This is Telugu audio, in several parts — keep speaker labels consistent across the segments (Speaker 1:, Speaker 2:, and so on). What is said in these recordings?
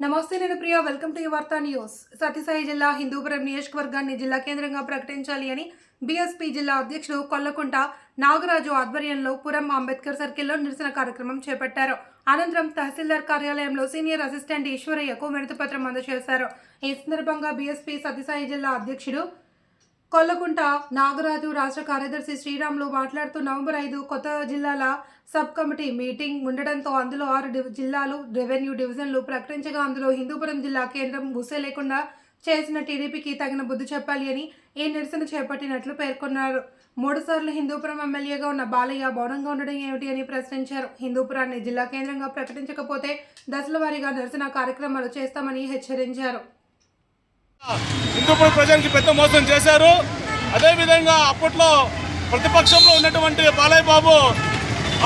Speaker 1: నమస్తే నేను Priya welcome to Vaartha news Satyasai జిల్లా హిందూపురం నియోజకవర్గాన్ని జిల్లా కేంద్రంగా ప్రకటించాలి అని బీఎస్పీ జిల్లా అధ్యక్షుడు కొల్లకుంట నాగరాజు ఆధ్వర్యంలో పురం అంబేద్కర్ సర్కిల్లో నిరసన కార్యక్రమం చేపట్టారు. అనంతరం తహసీల్దార్ కార్యాలయంలో సీనియర్ అసిస్టెంట్ ఈశ్వరయ్యకు వినతిపత్రం అందజేశారు. ఈ సందర్భంగా బీఎస్పీ సత్యసాయి జిల్లా అధ్యక్షుడు కొల్లకుంట నాగరాజు రాష్ట్ర కార్యదర్శి శ్రీరాములు మాట్లాడుతూ నవంబర్ ఐదు కొత్త జిల్లాల సబ్ కమిటీ మీటింగ్ ఉండడంతో అందులో ఆరు జిల్లాలు రెవెన్యూ డివిజన్లు ప్రకటించగా అందులో హిందూపురం జిల్లా కేంద్రం గుసే లేకుండా చేసిన టీడీపీకి తగిన బుద్ధి చెప్పాలి అని ఈ నిరసన చేపట్టినట్లు పేర్కొన్నారు. మూడుసార్లు హిందూపురం ఎమ్మెల్యేగా ఉన్న బాలయ్య మౌనంగా ఉండడం ఏమిటి అని ప్రశ్నించారు. హిందూపురాన్ని జిల్లా కేంద్రంగా ప్రకటించకపోతే దశల వారీగా నిరసన కార్యక్రమాలు చేస్తామని హెచ్చరించారు.
Speaker 2: హిందూపురం ప్రజలకి పెద్ద మోసం చేశారు. అదేవిధంగా అప్పట్లో ప్రతిపక్షంలో ఉన్నటువంటి బాలయ్య బాబు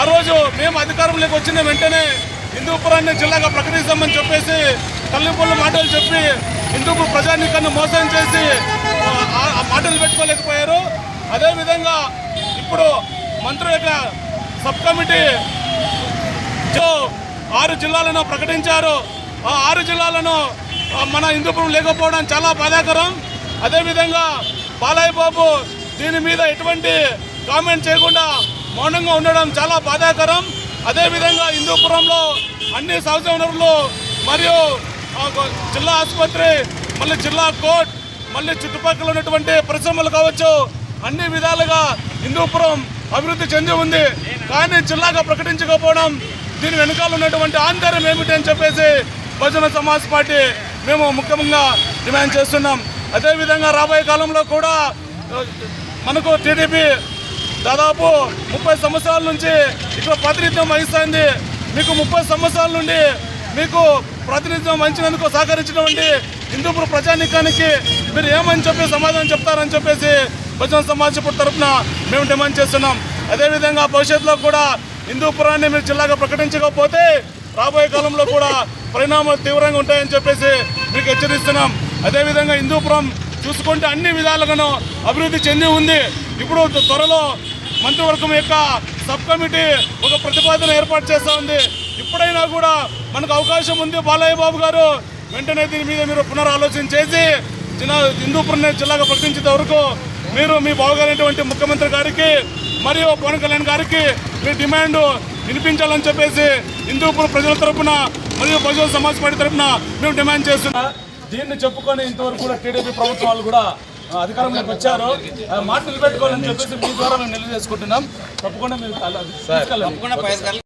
Speaker 2: ఆ రోజు మేము అధికారంలోకి వచ్చిన వెంటనే హిందూపురాన్ని జిల్లాగా ప్రకటిస్తామని చెప్పేసి తల్లిపొల్లు మాటలు చెప్పి హిందూపురం ప్రజానికాన్ని మోసం చేసి ఆ మాటలు పెట్టుకోలేకపోయారు. అదేవిధంగా ఇప్పుడు మంత్రుల యొక్క సబ్ కమిటీ ఆరు జిల్లాలను ప్రకటించారు. ఆ ఆరు జిల్లాలను మన హిందూపురం లేకపోవడం చాలా బాధాకరం. అదేవిధంగా బాలయ్య బాబు దీని మీద ఎటువంటి కామెంట్ చేయకుండా మౌనంగా ఉండడం చాలా బాధాకరం. అదేవిధంగా హిందూపురంలో అన్ని సహజ వనరులు మరియు జిల్లా ఆసుపత్రి మళ్ళీ జిల్లా కోర్ట్ మళ్ళీ చుట్టుపక్కల ఉన్నటువంటి పరిశ్రమలు కావచ్చు అన్ని విధాలుగా హిందూపురం అభివృద్ధి చెంది ఉంది. కానీ జిల్లాగా ప్రకటించకపోవడం దీని వెనకాల ఉన్నటువంటి ఆంతర్యం ఏమిటి అని చెప్పేసి బహుజన సమాజ్ పార్టీ మేము ముఖ్యంగా డిమాండ్ చేస్తున్నాం. అదేవిధంగా రాబోయే కాలంలో కూడా మనకు టీడీపీ దాదాపు ముప్పై సంవత్సరాల నుంచి ఇక్కడ ప్రాతినిధ్యం వహిస్తుంది. మీకు ముప్పై సంవత్సరాల నుండి మీకు ప్రాతినిధ్యం వహించినందుకు సహకరించినటువంటి హిందూపుర ప్రజానికానికి మీరు ఏమని చెప్పి సమాధానం చెప్తారని చెప్పేసి బహుజన సమాజ్ పార్టీ తరఫున మేము డిమాండ్ చేస్తున్నాం. అదేవిధంగా భవిష్యత్తులో కూడా హిందూపురాన్ని మీరు జిల్లాగా ప్రకటించకపోతే రాబోయే కాలంలో కూడా పరిణామాలు తీవ్రంగా ఉంటాయని చెప్పేసి మీకు హెచ్చరిస్తున్నాం. అదేవిధంగా హిందూపురం చూసుకుంటే అన్ని విధాలుగాను అభివృద్ధి చెంది ఉంది. ఇప్పుడు త్వరలో మంత్రివర్గం యొక్క సబ్ కమిటీ ఒక ప్రతిపాదన ఏర్పాటు చేస్తూ ఉంది. ఇప్పుడైనా కూడా మనకు అవకాశం ఉంది. బాలయ్య బాబు గారు వెంటనే దీని మీద మీరు పునరాలోచన చేసి చిన్న హిందూపురం జిల్లాగా ప్రకటించేంత వరకు మీరు మీ బావగారైనటువంటి ముఖ్యమంత్రి గారికి మరియు పవన్ కళ్యాణ్ గారికి మీ డిమాండ్ వినిపించాలని చెప్పేసి హిందూపురం ప్రజల తరపున మరియు బహుజన సమాజ్ పార్టీ తరపున మేము డిమాండ్ చేస్తున్నాం. దీన్ని చెప్పుకొని ఇంతవరకు కూడా టీడీపీ ప్రభుత్వాలు కూడా అధికారంలోకి వచ్చారు. ఆ, మాట నిలబెట్టుకోవాలని చెప్పేసి మీ ద్వారా మేము నిలదీసుకుంటున్నాం. తప్పకుండా మీరు